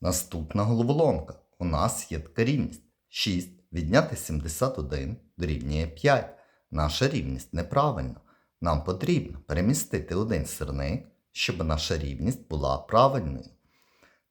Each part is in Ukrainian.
Наступна головоломка. У нас є така рівність. 6 відняти 71 дорівнює 5. Наша рівність неправильна. Нам потрібно перемістити один сирник, щоб наша рівність була правильною.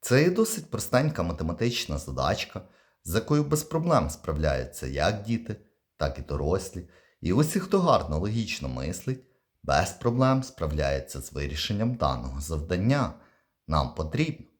Це є досить простенька математична задачка, з якою без проблем справляються як діти, так і дорослі. І усі, хто гарно логічно мислить, без проблем справляється з вирішенням даного завдання. Нам потрібно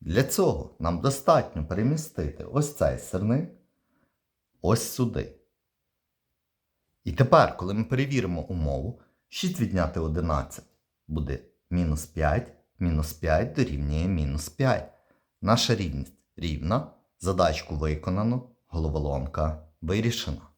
Для цього нам достатньо перемістити ось цей сирник ось сюди. І тепер, коли ми перевіримо умову, 6 відняти 11 буде мінус 5, мінус 5 дорівнює мінус 5. Наша рівність рівна, задачку виконано, головоломка вирішена.